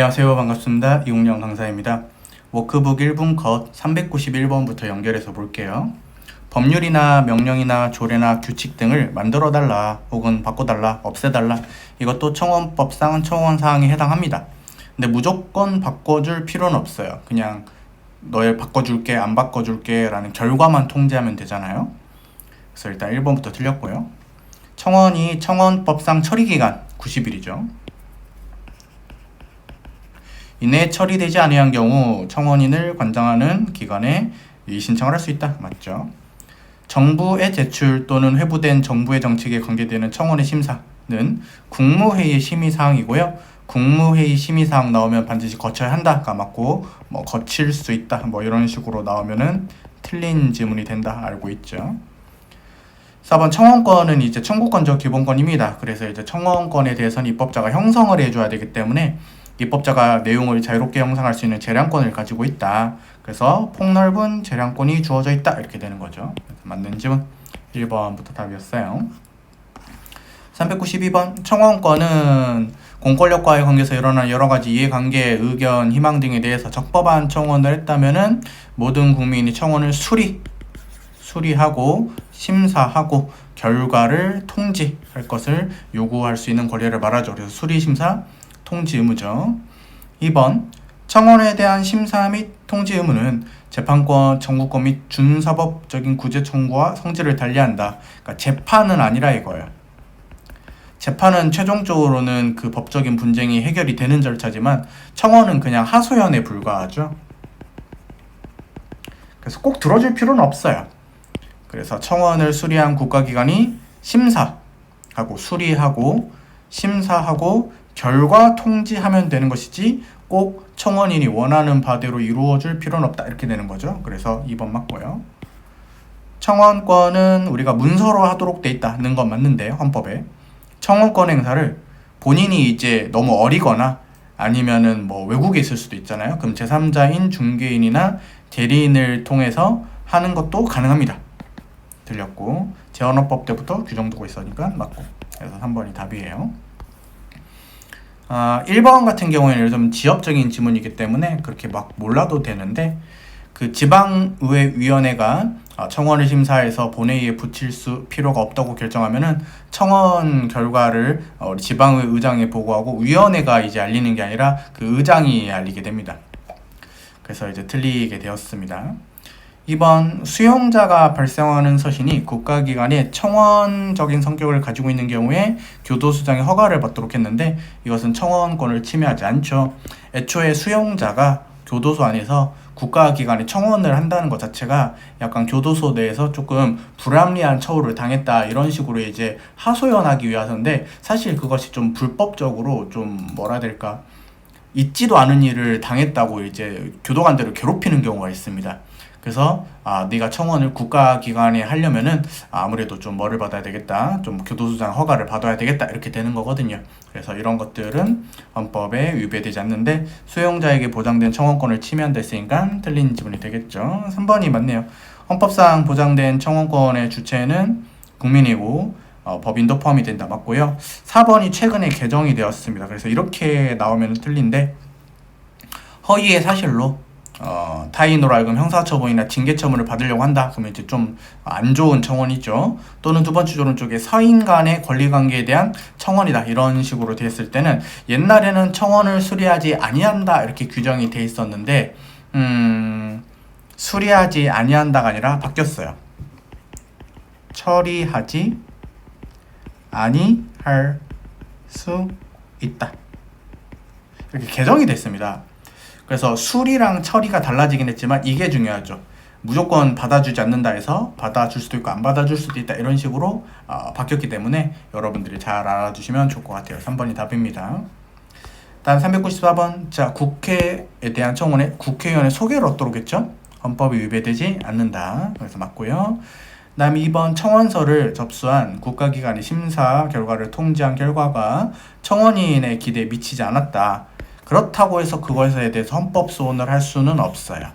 안녕하세요. 반갑습니다. 이웅영 강사입니다. 워크북 1분 컷 391번부터 연결해서 볼게요. 법률이나 명령이나 조례나 규칙 등을 만들어 달라 혹은 바꿔 달라 없애 달라 이것도 청원법상 청원 사항에 해당합니다. 근데 무조건 바꿔 줄 필요는 없어요. 그냥 너를 바꿔 줄게 안 바꿔 줄게라는 결과만 통지하면 되잖아요. 그래서 일단 1번부터 틀렸고요. 청원이 청원법상 처리 기간 90일이죠. 이내 처리되지 아니한 경우 청원인을 관장하는 기관에 신청을 할 수 있다. 맞죠? 정부의 제출 또는 회부된 정부의 정책에 관계되는 청원의 심사는 국무회의 심의 사항이고요. 국무회의 심의 사항 나오면 반드시 거쳐야 한다가 맞고 뭐 거칠 수 있다 뭐 이런 식으로 나오면은 틀린 지문이 된다 알고 있죠. 4번 청원권은 이제 청구권적 기본권입니다. 그래서 이제 청원권에 대해서는 입법자가 형성을 해줘야 되기 때문에 입법자가 내용을 자유롭게 형성할 수 있는 재량권을 가지고 있다. 그래서 폭넓은 재량권이 주어져 있다. 이렇게 되는 거죠. 맞는 지문 1번부터 답이었어요. 392번 청원권은 공권력과의 관계에서 일어난 여러 가지 이해관계, 의견, 희망 등에 대해서 적법한 청원을 했다면은 모든 국민이 청원을 수리, 수리하고 심사하고 결과를 통지할 것을 요구할 수 있는 권리를 말하죠. 그래서 수리, 심사, 통지 의무죠. 2번 청원에 대한 심사 및 통지 의무는 재판권, 청구권 및 준사법적인 구제 청구와 성질을 달리한다. 그러니까 재판은 아니라 이거예요. 재판은 최종적으로는 그 법적인 분쟁이 해결이 되는 절차지만 청원은 그냥 하소연에 불과하죠. 그래서 꼭 들어줄 필요는 없어요. 그래서 청원을 수리한 국가기관이 심사하고 수리하고 심사하고 결과 통지하면 되는 것이지 꼭 청원인이 원하는 바대로 이루어질 필요는 없다 이렇게 되는 거죠. 그래서 2번 맞고요. 청원권은 우리가 문서로 하도록 돼 있다는 건 맞는데 헌법에 청원권 행사를 본인이 이제 너무 어리거나 아니면은 뭐 외국에 있을 수도 있잖아요. 그럼 제3자인 중개인이나 대리인을 통해서 하는 것도 가능합니다. 들렸고 재헌헌법 때부터 규정되고 있으니까 맞고 그래서 3번이 답이에요. 아, 1번 같은 경우에는 좀 지역적인 지문이기 때문에 그렇게 막 몰라도 되는데 그 지방의회 위원회가 아, 청원을 심사해서 본회의에 붙일 수 필요가 없다고 결정하면은 청원 결과를 어, 우리 지방의 의장에 보고하고 위원회가 이제 알리는 게 아니라 그 의장이 알리게 됩니다. 그래서 이제 틀리게 되었습니다. 2번 수용자가 발생하는 서신이 국가기관의 청원적인 성격을 가지고 있는 경우에 교도소장의 허가를 받도록 했는데 이것은 청원권을 침해하지 않죠. 애초에 수용자가 교도소 안에서 국가기관에 청원을 한다는 것 자체가 약간 교도소 내에서 조금 불합리한 처우를 당했다 이런 식으로 이제 하소연하기 위해서인데 사실 그것이 좀 불법적으로 좀 뭐라 될까 있지도 않은 일을 당했다고 이제 교도관들을 괴롭히는 경우가 있습니다. 그래서 아 네가 청원을 국가기관에 하려면은 아무래도 좀 뭐를 받아야 되겠다 좀 교도소장 허가를 받아야 되겠다 이렇게 되는 거거든요. 그래서 이런 것들은 헌법에 위배되지 않는데 수용자에게 보장된 청원권을 침해한다 틀린 지문이 되겠죠. 3번이 맞네요. 헌법상 보장된 청원권의 주체는 국민이고 어, 법인도 포함이 된다. 맞고요. 4번이 최근에 개정이 되었습니다. 그래서 이렇게 나오면 틀린데 허위의 사실로 어, 타인으로 하여금 형사처분이나 징계처분을 받으려고 한다. 그러면 이제 좀 안 좋은 청원이죠. 또는 두 번째 조론 쪽에 서인 간의 권리관계에 대한 청원이다. 이런 식으로 됐을 때는 옛날에는 청원을 수리하지 아니한다. 이렇게 규정이 돼 있었는데 음, 수리하지 아니한다가 아니라 바뀌었어요. 처리하지 아니할 수 있다. 이렇게 개정이 됐습니다. 그래서 수리랑 처리가 달라지긴 했지만 이게 중요하죠. 무조건 받아주지 않는다 해서 받아줄 수도 있고 안 받아줄 수도 있다 이런 식으로 어, 바뀌었기 때문에 여러분들이 잘 알아주시면 좋을 것 같아요. 3번이 답입니다. 다음 394번 자 국회에 대한 청원에 국회의원의 소개를 얻도록했죠. 헌법이 위배되지 않는다. 그래서 맞고요. 다음 2번 청원서를 접수한 국가기관의 심사 결과를 통지한 결과가 청원인의 기대에 미치지 않았다. 그렇다고 해서 그것에 대해서 헌법 소원을 할 수는 없어요.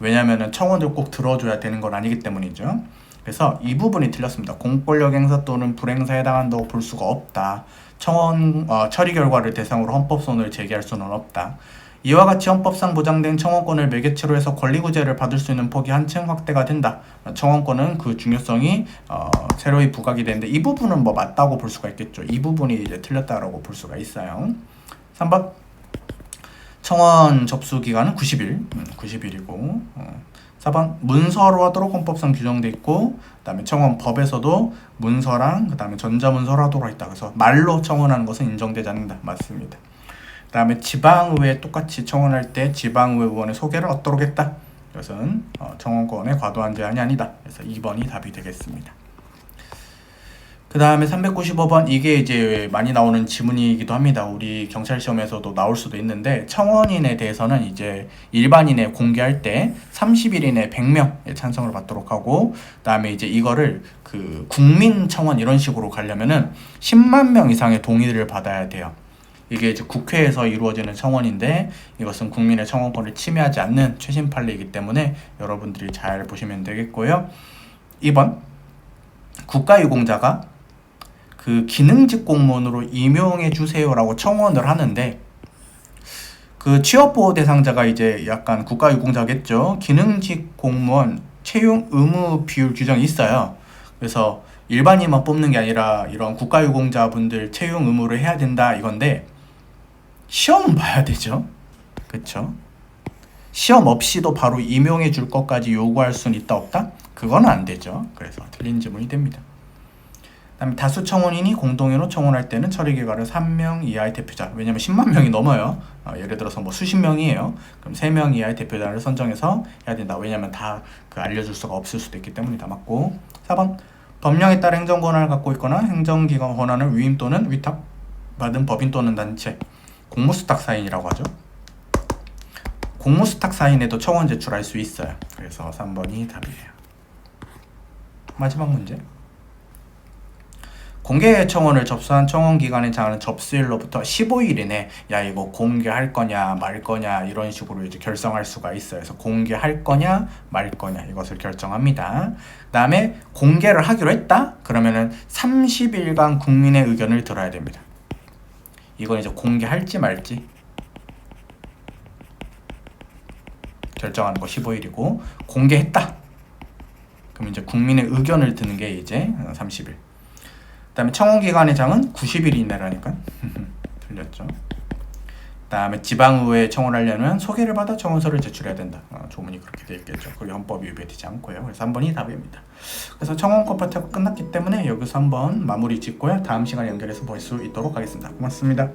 왜냐하면 청원을 꼭 들어줘야 되는 건 아니기 때문이죠. 그래서 이 부분이 틀렸습니다. 공권력 행사 또는 불행사에 해당한다고 볼 수가 없다. 청원 어, 처리 결과를 대상으로 헌법 소원을 제기할 수는 없다. 이와 같이 헌법상 보장된 청원권을 매개체로 해서 권리구제를 받을 수 있는 폭이 한층 확대가 된다. 청원권은 그 중요성이 어, 새로이 부각이 되는데 이 부분은 뭐 맞다고 볼 수가 있겠죠. 이 부분이 이제 틀렸다라고 볼 수가 있어요. 3번 청원 접수 기간은 90일, 음, 90일이고 어, 4번 문서로 하도록 헌법상 규정돼 있고 그다음에 청원 법에서도 문서랑 그다음에 전자문서로 하도록 있다. 그래서 말로 청원하는 것은 인정되지 않는다. 맞습니다. 그다음에 지방의회 똑같이 청원할 때 지방의회 의원의 소개를 얻도록 했다. 이것은 어, 청원권의 과도한 제한이 아니다. 그래서 2번이 답이 되겠습니다. 그 다음에 395번 이게 이제 많이 나오는 지문이기도 합니다. 우리 경찰 시험에서도 나올 수도 있는데 청원인에 대해서는 이제 일반인에 공개할 때 30일 이내 100명 찬성을 받도록 하고 그 다음에 이제 이거를 그 국민 청원 이런 식으로 가려면은 10만 명 이상의 동의를 받아야 돼요. 이게 이제 국회에서 이루어지는 청원인데 이것은 국민의 청원권을 침해하지 않는 최신 판례이기 때문에 여러분들이 잘 보시면 되겠고요. 2번 국가유공자가 그 기능직 공무원으로 임용해 주세요라고 청원을 하는데 그 취업 보호 대상자가 이제 약간 국가 유공자겠죠. 기능직 공무원 채용 의무 비율 규정이 있어요. 그래서 일반인만 뽑는 게 아니라 이런 국가 유공자분들 채용 의무를 해야 된다 이건데 시험은 봐야 되죠. 그쵸? 시험 없이도 바로 임용해 줄 것까지 요구할 수는 있다 없다? 그건 안 되죠. 그래서 틀린 질문이 됩니다. 그다음에 다수 청원인이 공동으로 청원할 때는 처리 결과를 3명 이하의 대표자 왜냐면 10만 명이 넘어요. 어, 예를 들어서 뭐 수십 명이에요. 그럼 3명 이하의 대표자를 선정해서 해야 된다. 왜냐면 다 그 알려줄 수가 없을 수도 있기 때문에 다. 맞고. 4번 법령에 따라 행정 권한을 갖고 있거나 행정기관 권한을 위임 또는 위탁 받은 법인 또는 단체 공무수탁 사인이라고 하죠. 공무수탁 사인에도 청원 제출할 수 있어요. 그래서 3번이 답이에요. 마지막 문제 공개 청원을 접수한 청원 기관의 장은 접수일로부터 15일 이내 야 이거 공개할 거냐 말 거냐 이런 식으로 이제 결정할 수가 있어요. 그래서 공개할 거냐 말 거냐 이것을 결정합니다. 그다음에 공개를 하기로 했다. 그러면은 30일간 국민의 의견을 들어야 됩니다. 이건 이제 공개할지 말지 결정하는 거 15일이고 공개했다. 그럼 이제 국민의 의견을 듣는 게 이제 30일. 그다음에 청원기관의 장은 90일 이내라니까 틀렸죠. 그다음에 지방의회에 청원하려면 소개를 받아 청원서를 제출해야 된다. 어, 조문이 그렇게 돼 있겠죠. 그게 헌법이 위배되지 않고요. 그래서 3번이 답입니다. 그래서 청원권 파트가 끝났기 때문에 여기서 한번 마무리 짓고요. 다음 시간에 연결해서 볼 수 있도록 하겠습니다. 고맙습니다.